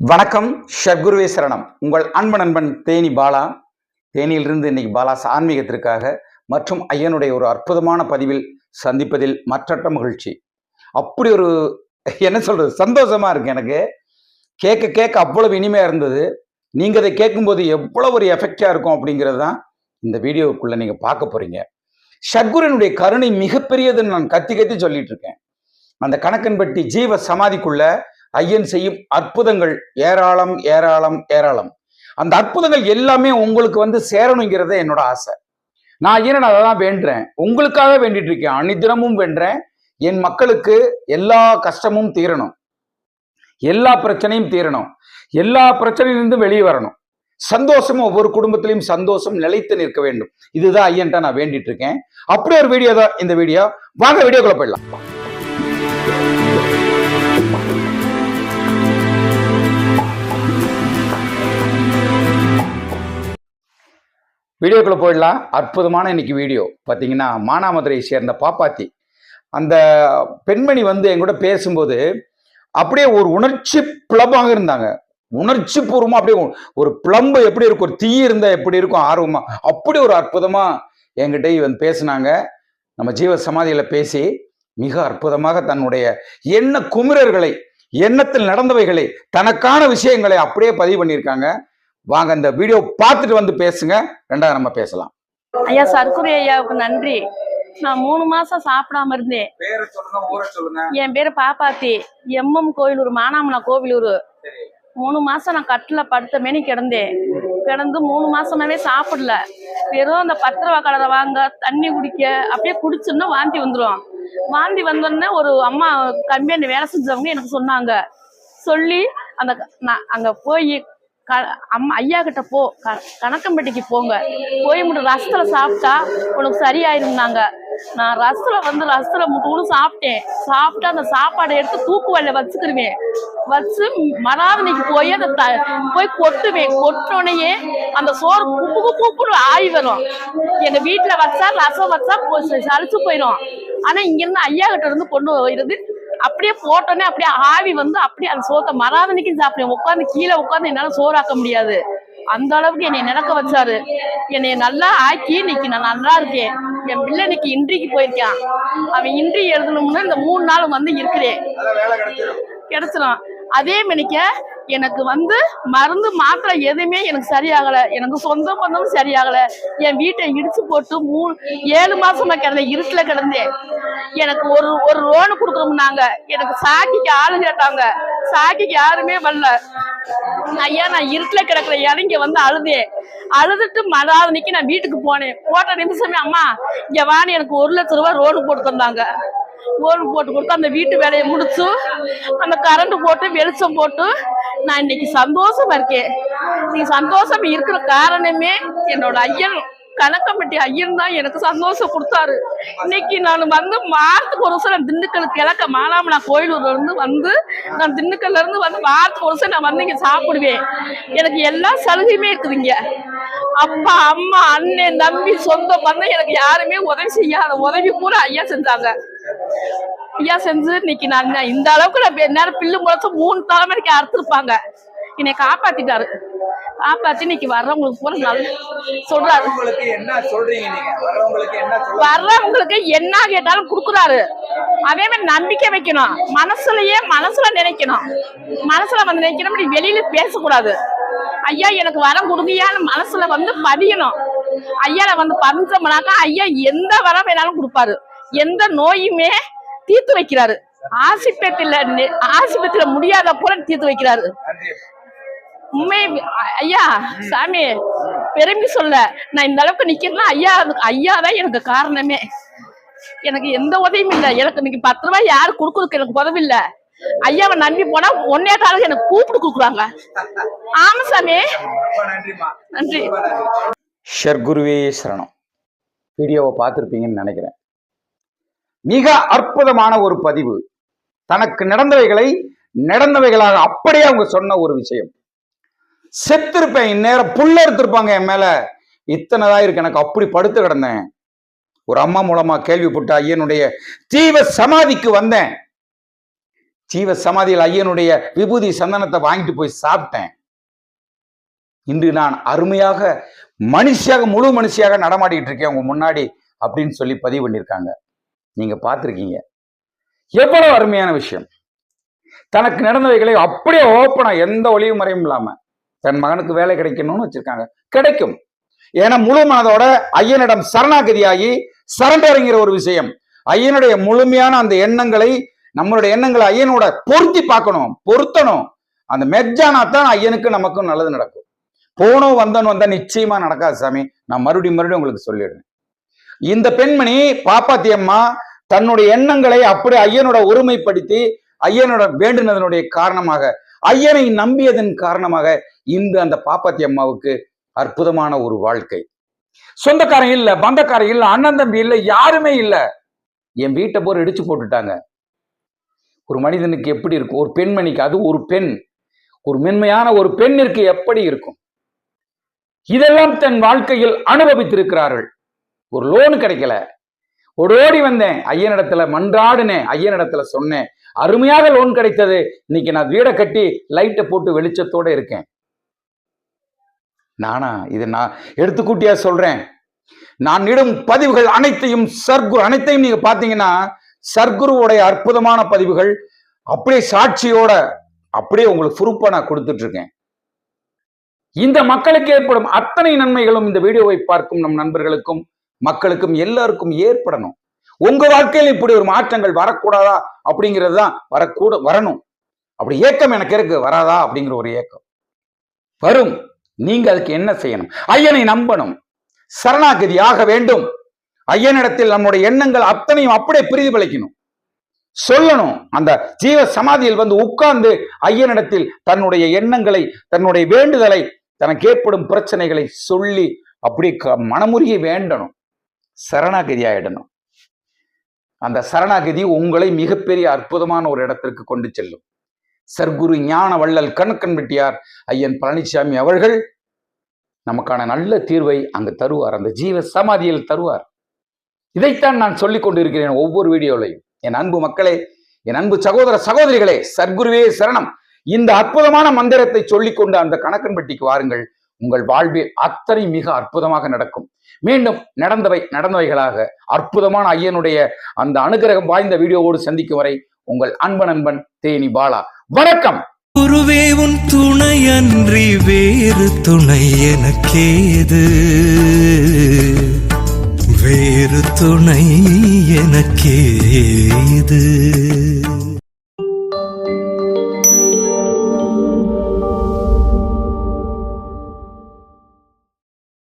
வணக்கம் ஷர்குருவே சரணம். உங்கள் அன்பு நண்பன் தேனி பாலா. தேனியிலிருந்து இன்னைக்கு பாலா ஆன்மீகத்திற்காக மற்றும் ஐயனுடைய ஒரு அற்புதமான பதிவில் சந்திப்பதில் மற்றற்ற மகிழ்ச்சி. அப்படி ஒரு என்ன சொல்றது சந்தோஷமா இருக்கு எனக்கு. கேட்க கேட்க அவ்வளவு இனிமையா இருந்தது. நீங்க அதை கேட்கும்போது எவ்வளவு ஒரு எஃபெக்டா இருக்கும் அப்படிங்கிறது தான் இந்த வீடியோக்குள்ள நீங்க பார்க்க போறீங்க. ஷர்குரனுடைய கருணை மிகப்பெரியதுன்னு நான் கத்தி கத்தி சொல்லிட்டு இருக்கேன். அந்த கணக்கன்பட்டி ஜீவ சமாதிக்குள்ள ஐயன் செய்யும் அற்புதங்கள் ஏராளம் ஏராளம் ஏராளம். அந்த அற்புதங்கள் எல்லாமே உங்களுக்கு வந்து சேரணுங்கிறத என்னோட ஆசை. நான் ஐயன் அதை தான் வேண்டுறேன். உங்களுக்காக வேண்டிட்டு இருக்கேன். அனிதினமும் வேண்டுறேன். என் மக்களுக்கு எல்லா கஷ்டமும் தீரணும். எல்லா பிரச்சனையும் தீரணும். எல்லா பிரச்சனையிலிருந்தும் வெளியே வரணும். சந்தோஷம் ஒவ்வொரு குடும்பத்திலையும் சந்தோஷம் நிலைத்து நிற்க வேண்டும். இதுதான் ஐயன்ட்ட நான் வேண்டிட்டு இருக்கேன். அப்படி ஒரு வீடியோ தான் இந்த வீடியோ வாங்க வீடியோக்குள்ள போயிடலாம். வீடியோக்குள்ள போயிடலாம். அற்புதமான இன்னைக்கு வீடியோ. பார்த்தீங்கன்னா மானாமதுரையை சேர்ந்த பாப்பாத்தி. அந்த பெண்மணி வந்து எங்கூட பேசும்போது அப்படியே ஒரு உணர்ச்சி பிளம்பாக இருந்தாங்க. உணர்ச்சி பூர்வமாக அப்படியே ஒரு பிளம்பு எப்படி இருக்கும்? ஒரு தீ இருந்தால் எப்படி இருக்கும்? ஆர்வமாக அப்படி ஒரு அற்புதமாக என்கிட்ட வந்து பேசினாங்க. நம்ம ஜீவ சமாதியில் பேசி மிக அற்புதமாக தன்னுடைய எண்ண குமிரர்களை எண்ணத்தில் நடந்தவைகளை தனக்கான விஷயங்களை அப்படியே பதிவு பண்ணியிருக்காங்க. வாங்க இந்த வீடியோ பார்த்துட்டு வந்து பேசுங்க. ரெண்டாவது நம்ம பேசலாம். ஐயா சர்க்குரு ஐயாவுக்கு நன்றி. நான் மூணு மாசம் சாப்பிடாம இருந்தேன். என் பேரு பாப்பாத்தி. எம்எம் கோயிலூர் மானாமலா கோவிலூர். மூணு மாசம் நான் கட்டில படுத்த மேனி கிடந்தேன். கிடந்து மூணு மாசமாவே சாப்பிடல. வெறும் அந்த பத்து ரூபா கலரை வாங்க தண்ணி குடிக்க அப்படியே குடிச்சுன்னா வாந்தி வந்துடும் வாந்தி வந்தோடனே ஒரு அம்மா கம்பெனி வேலை செஞ்சவங்க எனக்கு சொன்னாங்க. சொல்லி அந்த நான் அங்க போய் க அம்மா ஐயா கிட்ட போ. க கணக்கம்பட்டிக்கு போங்க. போய் மட்டும் ரசத்தில் சாப்பிட்டா உனக்கு சரியாயிருந்தாங்க நான் ரசத்தில் வந்து ரசத்தில் முட்டு சாப்பிட்டேன். சாப்பிட்டு அந்த சாப்பாடை எடுத்து தூக்கு வழியில வச்சுக்கிருவேன். வச்சு மராதனைக்கு போய் அந்த த போய் கொட்டுவேன். கொட்டோனையே அந்த சோறு குப்பு குப்பு குப்புன்னு ஆய் வரும். எங்கள் வீட்டில் வச்சா ரசம் வச்சா சளிச்சு போயிடும் ஆனால் இங்கேருந்து ஐயா கிட்ட இருந்து கொண்டு இருந்து அப்படியே போட்டோன்னே அப்படியே ஆவி வந்து அப்படியே அந்த சோத்தை மராதனைக்கும் சாப்பிடுவேன். உட்காந்து கீழே உட்காந்து என்னால சோறாக்க முடியாது. அந்த அளவுக்கு என்னை நினைக்க வச்சாரு. என்னை நல்லா ஆக்கி இன்னைக்கு நான் நல்லா இருக்கேன். என் பிள்ளை இன்னைக்கு இன்றிக்கு போயிருக்கான். அவன் இன்றி எழுதணும்னு இந்த மூணு நாள் வந்து இருக்கிறேன். கிடைச்சிடும் அதே மணிக்க எனக்கு வந்து மருந்து மாத்திரை எதுவுமே எனக்கு சரியாகல. எனக்கு சொந்த பந்தம் சரியாகல. என் வீட்டை இடிச்சு போட்டு மூணு ஏழு மாசமா கிடந்தேன் இருட்டுல கிடந்தேன். எனக்கு ஒரு ஒரு லோனு கொடுக்கணும்னாங்க. எனக்கு சாக்கிக்கு ஆளு கேட்டாங்க சாக்கிக்கு யாருமே வரல. ஐயா நான் இருட்டுல கிடக்குற இறங்கி வந்து அழுதேன். அழுதுட்டு மறாதனைக்கு நான் வீட்டுக்கு போனேன். போட்ட நிமிஷமே அம்மா இங்க வாணி எனக்கு ஒரு லட்ச ரூபாய் ரோடு போட்டு தந்தாங்க ரோடு போட்டு கொடுத்து அந்த வீட்டு வேலையை முடிச்சு அந்த கரண்ட் போட்டு வெளிச்சம் போட்டு நான் இன்னைக்கு சந்தோஷமா இருக்கேன். நீ சந்தோஷம் இருக்கிற காரணமே என்னோட ஐயன் கணக்கம்பட்டி ஐயன் தான் எனக்கு சந்தோஷம் கொடுத்தாரு. இன்னைக்கு நான் வந்து வாரத்துக்கு ஒரு வருஷம் நான் திண்டுக்கல் கிழக்க மாலாமலா கோயிலூர்ல இருந்து வந்து நான் திண்டுக்கல்ல இருந்து வந்து வாரத்துக்கு ஒரு வருஷம் நான் வந்து இங்க சாப்பிடுவேன். எனக்கு எல்லா சலுகையுமே இருக்குதுங்க அப்பா அம்மா அண்ணன் தம்பி சொந்த பந்தம் எனக்கு யாருமே உதவி செய்யாத உதவி பூரா ஐயா செஞ்சாங்க. ஐயா செஞ்சு இன்னைக்கு நான் இந்த அளவுக்கு நான் நேரம் பில்லு முளைச்சு மூணு தலைமுறைக்கு அறுத்துருப்பாங்க. என்னை காப்பாத்திட்டாரு. காப்பாத்தி இன்னைக்கு வர்றவங்களுக்கு பூரா நல்ல சொல்றாரு. வர்றவங்களுக்கு என்ன கேட்டாலும் கொடுக்குறாரு. அதே மாதிரி நம்பிக்கை வைக்கணும். மனசுலயே மனசுல நினைக்கணும். மனசுல வந்து நினைக்கணும் இப்படி வெளியில பேசக்கூடாது. ஐயா எனக்கு வரம் கொடுங்கயான்னு மனசுல வந்து பதியணும். ஐயால வந்து பதிஞ்சோம்னாக்கா ஐயா எந்த வரம் வேணாலும் கொடுப்பாரு. எந்த நோயுமே தீர்த்து வைக்கிறாரு. ஆசிபத்தில ஆசிபத்தில முடியாத பூரா தீர்த்து வைக்கிறாரு. உண்மை ஐயா சாமி பெருமை சொல்ல நான் இந்த அளவுக்கு நிக்கிறேன்னா ஐயா அதுக்கு ஐயா தான் எனக்கு காரணமே. எனக்கு எந்த உதவியும் இல்லை. எனக்கு இன்னைக்கு பத்து ரூபாய் யாரு கொடுக்குறதுக்கு எனக்கு உதவி இல்லை. ஐயாவை நம்பி போனா ஒன்னே காலம் எனக்கு கூப்பிட்டு கொடுக்குறாங்க. ஆமா சாமி. நன்றி. ஷர்குருவே சரணம். வீடியோவை பார்த்துருப்பீங்கன்னு நினைக்கிறேன். மிக அற்புதமான ஒரு பதிவு. தனக்கு நடந்தவைகளை நடந்தவைகளாக அப்படியே அவங்க சொன்ன ஒரு விஷயம். செத்திருப்பேன் இந்நேரம் புல்ல எடுத்திருப்பாங்க என் மேல. இத்தனைதான் இருக்கு எனக்கு அப்படி படுத்து கிடந்தேன். ஒரு அம்மா மூலமா கேள்விப்பட்ட ஐயனுடைய தீவ சமாதிக்கு வந்தேன். ஜீவ சமாதியில் ஐயனுடைய விபூதி சந்தனத்தை வாங்கிட்டு போய் சாப்பிட்டேன். இன்று நான் அருமையாக மனுஷியாக முழு மனுஷியாக நடமாடிட்டு இருக்கேன் உங்க முன்னாடி அப்படின்னு சொல்லி பதிவு பண்ணியிருக்காங்க. நீங்க பார்த்துருக்கீங்க. எவ்வளவு அருமையான விஷயம். தனக்கு நடந்தவைகளை அப்படியே ஓப்பனா எந்த ஒளிவு முறையும் இல்லாம தன் மகனுக்கு வேலை கிடைக்கணும்னு வச்சிருக்காங்க. கிடைக்கும். ஏன்னா முழு மனதோட ஐயனிடம் சரணாகதியாகி சரண்டருங்கிற ஒரு விஷயம். ஐயனுடைய முழுமையான அந்த எண்ணங்களை நம்மளுடைய எண்ணங்களை ஐயனோட பொருத்தி பார்க்கணும் பொருத்தணும். அந்த மெஜ்ஜானா தான் ஐயனுக்கு நமக்கும் நல்லது நடக்கும். போனோம் வந்தோன்னு வந்தா நிச்சயமா நடக்காது சாமி. நான் மறுபடியும் மறுபடியும் உங்களுக்கு சொல்லிடுறேன். இந்த பெண்மணி பாப்பாத்தி அம்மா தன்னுடைய எண்ணங்களை அப்படியே ஐயனோட ஒருமைப்படுத்தி ஐயனோட வேண்டுனதனுடைய காரணமாக ஐயனை நம்பியதன் காரணமாக இன்று அந்த பாப்பாத்தி அம்மாவுக்கு அற்புதமான ஒரு வாழ்க்கை. சொந்தக்காரன் இல்ல பந்தக்காரன் இல்ல அண்ணன் தம்பி இல்ல யாருமே இல்ல. என் வீட்டை போர் இடிச்சு போட்டுட்டாங்க. ஒரு மனிதனுக்கு எப்படி இருக்கும்? ஒரு பெண்மணிக்கு அது ஒரு பெண். ஒரு மென்மையான ஒரு பெண்ணிற்கு எப்படி இருக்கும்? இதெல்லாம் தன் வாழ்க்கையில் அனுபவித்திருக்கிறார்கள். ஒரு லோன் கிடைக்கல. ஓடோடி வந்தேன். ஐயனிடத்துல மன்றாடினேன். ஐயனிடத்துல சொன்னேன். அருமையாக லோன் கிடைத்தது. இன்னைக்கு நான் வீடை கட்டி லைட்டை போட்டு வெளிச்சத்தோட இருக்கேன். நானா இது நான் எடுத்துக்கூட்டியா சொல்றேன். நான் இடும் பதிவுகள் அனைத்தையும் சர்க்குரு அனைத்தையும் நீங்க பாத்தீங்கன்னா சர்க்குருவோடைய அற்புதமான பதிவுகள் அப்படியே சாட்சியோட அப்படியே உங்களுக்கு சுருப்பா நான் கொடுத்துட்டு இருக்கேன் இந்த மக்களுக்கு ஏற்படும் அத்தனை நன்மைகளும் இந்த வீடியோவை பார்க்கும் நம் நண்பர்களுக்கும் மக்களுக்கும் எல்லாருக்கும் ஏற்படணும். உங்க வாழ்க்கையில் இப்படி ஒரு மாற்றங்கள் வரக்கூடாதா? அப்படிங்கிறது தான் வரக்கூட வரணும். அப்படி ஏக்கம் எனக்கு இருக்கு வராதா? அப்படிங்கிற ஒரு ஏக்கம். வரும். நீங்க அதுக்கு என்ன செய்யணும்? ஐயனை நம்பணும். சரணாகதி ஆக வேண்டும். ஐயனிடத்தில் நம்முடைய எண்ணங்கள் அத்தனையும் அப்படியே பிரதிபலிக்கணும். சொல்லணும். அந்த ஜீவ சமாதியில் வந்து உட்கார்ந்து ஐயனிடத்தில் தன்னுடைய எண்ணங்களை தன்னுடைய வேண்டுதலை தனக்கு ஏற்படும் பிரச்சனைகளை சொல்லி அப்படி க- மனமுருகி வேண்டணும். சரணாகதி ஆயிடணும் அந்த சரணாகதி உங்களை மிகப்பெரிய அற்புதமான ஒரு இடத்திற்கு கொண்டு செல்லும். சர்க்குரு ஞான வள்ளல் கணக்கன் வெட்டியார் ஐயன் பழனிசாமி அவர்கள் நமக்கான நல்ல தீர்வை அங்கு தருவார். அந்த ஜீவ சமாதியில் தருவார். இதைத்தான் நான் சொல்லிக் கொண்டிருக்கிறேன் ஒவ்வொரு வீடியோலையும். என் அன்பு மக்களே என் அன்பு சகோதர சகோதரிகளே சர்க்குருவே சரணம். இந்த அற்புதமான மந்திரத்தை சொல்லிக்கொண்டு அந்த கணக்கன்பட்டிக்கு வாருங்கள். உங்கள் வாழ்வில் அத்தனை மிக அற்புதமாக நடக்கும். மீண்டும் நடந்தவை நடந்தவைகளாக அற்புதமான ஐயனுடைய அந்த அனுகிரகம் வாய்ந்த வீடியோவோடு சந்திக்கும் வரை உங்கள் அன்பன் அன்பன் தேனி பாலா. வணக்கம்! குருவே உன் துணையன்றி வேறு துணை எனக்கேது? வேறு துணை எனக்கேது?